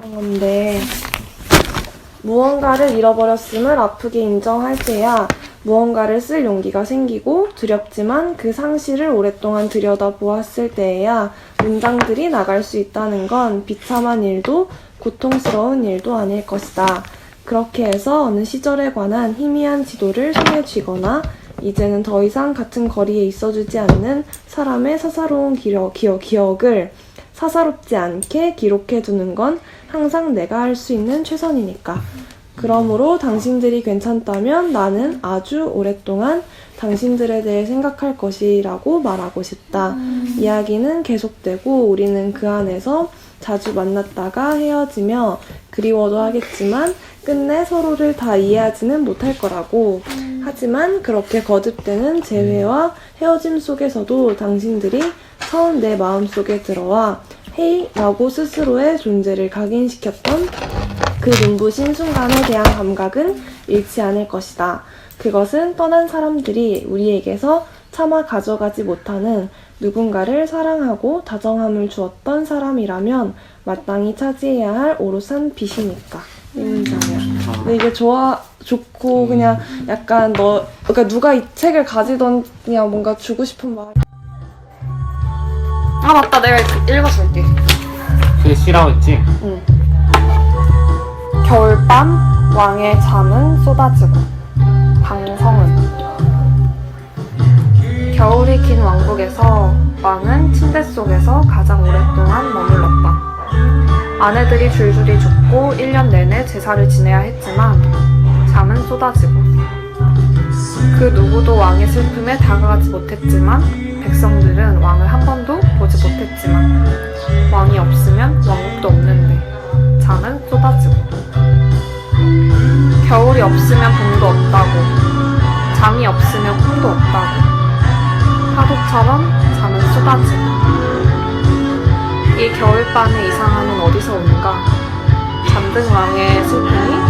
건데 무언가를 잃어버렸음을 아프게 인정할 때야 무언가를 쓸 용기가 생기고 두렵지만 그 상실을 오랫동안 들여다보았을 때에야 문장들이 나갈 수 있다는 건 비참한 일도 고통스러운 일도 아닐 것이다. 그렇게 해서 어느 시절에 관한 희미한 지도를 손에 쥐거나 이제는 더 이상 같은 거리에 있어주지 않는 사람의 사사로운 기억, 기억, 기억을 사사롭지 않게 기록해 두는 건 항상 내가 할 수 있는 최선이니까. 그러므로 당신들이 괜찮다면 나는 아주 오랫동안 당신들에 대해 생각할 것이라고 말하고 싶다. 이야기는 계속되고 우리는 그 안에서 자주 만났다가 헤어지며 그리워도 하겠지만 끝내 서로를 다 이해하지는 못할 거라고. 하지만 그렇게 거듭되는 재회와 헤어짐 속에서도 당신들이 처음 내 마음속에 들어와 헤이 라고 스스로의 존재를 각인시켰던 그 눈부신 순간에 대한 감각은 잃지 않을 것이다. 그것은 떠난 사람들이 우리에게서 차마 가져가지 못하는 누군가를 사랑하고 다정함을 주었던 사람이라면 마땅히 차지해야 할 오롯한 빛이니까. 이 문장이야. 근데 이게 좋아, 좋고, 그냥 약간 너, 그러니까 누가 이 책을 가지던 그냥 뭔가 주고 싶은 마음. 아 맞다 내가 읽어줄게 그게 C라고 했지? 응. 겨울밤 왕의 잠은 쏟아지고 방성은 겨울이 긴 왕국에서 왕은 침대 속에서 가장 오랫동안 머물렀다. 아내들이 줄줄이 죽고 1년 내내 제사를 지내야 했지만 잠은 쏟아지고 그 누구도 왕의 슬픔에 다가가지 못했지만 백성들은 왕을 한 번도 보지 못했지만 왕이 없으면 왕국도 없는데 잠은 쏟아지고 겨울이 없으면 봄도 없다고 잠이 없으면 꿈도 없다고 파도처럼 잠은 쏟아지고 이 겨울밤의 이상함은 어디서 오는가 잠든 왕의 슬픔이